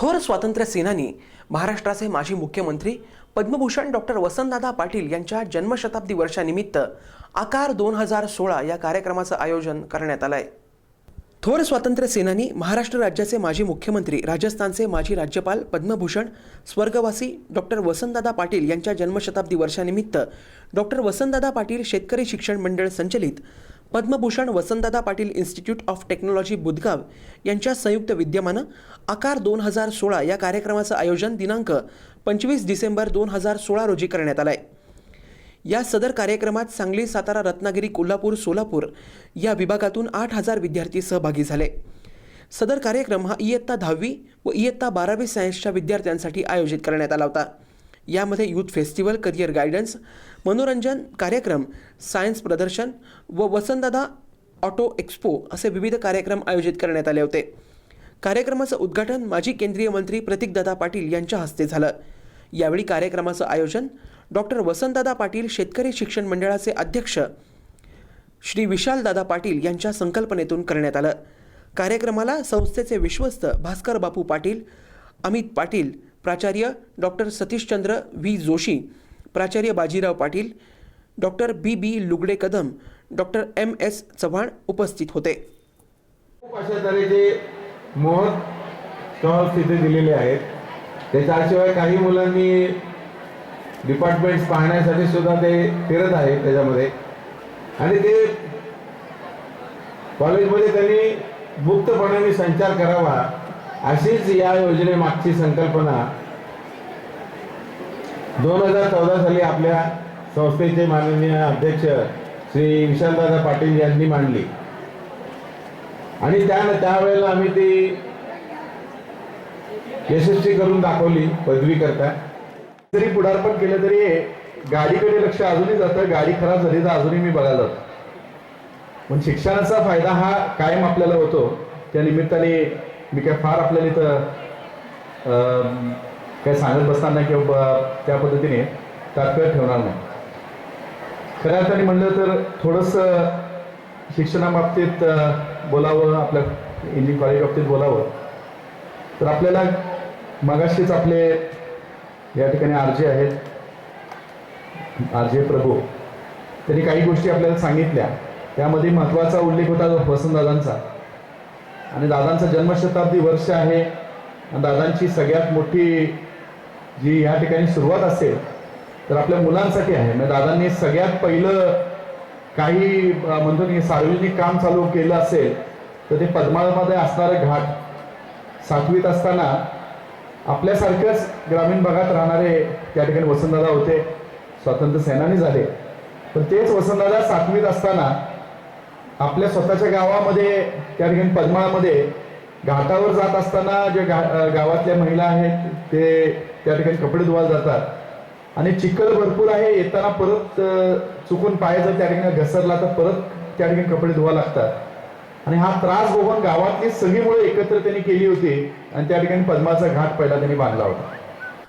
थोर स्वातंत्र्य सेनानी महाराष्ट्राचे माजी मुख्यमंत्री पद्मभूषण डॉक्टर वसंतदादा पाटील यांच्या जन्मशताब्दी वर्षानिमित्त आकार दोन हजार सोळा या कार्यक्रमाचं आयोजन करण्यात आलं आहे थोर स्वातंत्र्य सेनानी महाराष्ट्र राज्याचे माजी मुख्यमंत्री राजस्थानचे माजी राज्यपाल पद्मभूषण स्वर्गवासी डॉक्टर वसंतदादा पाटील यांच्या जन्मशताब्दी वर्षानिमित्त डॉक्टर वसंतदादा पाटील शेतकरी शिक्षण मंडळ संचलित Padma Bhushan Vasantdada Patil institute of technology Budhgaon यांच्या संयुक्त विद्यमानं आकार दोन हजार सोळा या कार्यक्रमाचं आयोजन दिनांक पंचवीस डिसेंबर दोन हजार सोळा रोजी करण्यात आलं आहे या सदर कार्यक्रमात सांगली सातारा रत्नागिरी कोल्हापूर सोलापूर या विभागातून आठ हजार विद्यार्थी सहभागी झाले. सदर कार्यक्रम हा इयत्ता दहावी व इयत्ता बारावी सायन्सच्या विद्यार्थ्यांसाठी आयोजित करण्यात आला होता. यामध्ये यूथ फेस्टिवल करिअर गायडन्स मनोरंजन कार्यक्रम सायन्स प्रदर्शन व वसंतदादा ऑटो एक्स्पो असे विविध कार्यक्रम आयोजित करण्यात आले होते. कार्यक्रमाचं उद्घाटन माजी केंद्रीय मंत्री प्रतीकदादा पाटील यांच्या हस्ते झालं. यावेळी कार्यक्रमाचं आयोजन डॉक्टर वसंतदादा पाटील शेतकरी शिक्षण मंडळाचे अध्यक्ष श्री विशालदादा पाटील यांच्या संकल्पनेतून करण्यात आलं. कार्यक्रमाला संस्थेचे विश्वस्त भास्कर बापू पाटील अमित पाटील प्राचार्य डॉक्टर सतीशचंद्र व्ही. जोशी प्राचार्य Bajirao Patil doctor B. B. Lugade Kadam doctor M. S. Chavan उपस्थित होते. खूप अशा तऱ्हेचे मोहक स्टॉल्स तिथे दिलेले आहेत. त्याच्याशिवाय काही मुलांनी डिपार्टमेंट्स पाहण्यासाठी सुद्धा ते फिरत आहेत त्याच्यामध्ये. आणि ते कॉलेजमध्ये त्यांनी मुक्तपणाने संचार करावा. अशीच या योजनेमागची संकल्पना दोन हजार चौदा साली आपल्या संस्थेचे माननीय अध्यक्ष श्री विशालदादा पाटील यांनी मांडली. आणि त्या त्यावेळेला आम्ही ती यशस्वी करून दाखवली पदवी करता जरी पुढारपण केलं तरी गाडीकडे लक्ष अजूनही जातं गाडी खराब झाली तर अजूनही मी बघायला जातो. पण शिक्षणाचा फायदा हा कायम आपल्याला होतो. त्या निमित्ताने मी काय फार आपल्याला इथं काय सांगत बसताना किंवा त्या पद्धतीने तात्काळ ठेवणार नाही. खऱ्या अर्थाने म्हणलं तर थोडंसं शिक्षणाबाबतीत बोलावं आपल्या इंजिनिअरिंग कॉलेज बाबतीत बोलावं. तर आपल्याला मगाशीच आपले या ठिकाणी आरजे आहेत आरजे प्रभू त्यांनी काही गोष्टी आपल्याला सांगितल्या. त्यामध्ये महत्त्वाचा उल्लेख होता वसंतदादांचा. आणि दादांचं जन्मशताब्दी वर्ष आहे. दादांची सगळ्यात मोठी जी ह्या ठिकाणी सुरुवात असेल तर आपल्या मुलांसाठी आहे. म्हणजे दादांनी सगळ्यात पहिलं काही म्हणतो की सार्वजनिक काम चालू केलं असेल तर ते पद्मामध्ये असणारे घाट सातवीत असताना आपल्यासारख्याच ग्रामीण भागात राहणारे त्या ठिकाणी वसंतदादा होते. स्वातंत्र्य सेनानी झाले. पण तेच वसंतदादा सातवीत असताना आपल्या स्वतःच्या गावामध्ये त्या ठिकाणी पद्माळामध्ये घाटावर जात असताना जे गा गावातल्या महिला आहेत ते त्या ठिकाणी कपडे धुवायला जातात. आणि चिखल भरपूर आहे येताना परत चुकून पाय जर त्या ठिकाणी घसरला तर परत त्या ठिकाणी कपडे धुवा लागतात. आणि हा त्रास बघून गावातली सगळी मुळे एकत्र त्यांनी केली होती आणि त्या ठिकाणी पद्माचा घाट पहिला त्यांनी बांधला होता.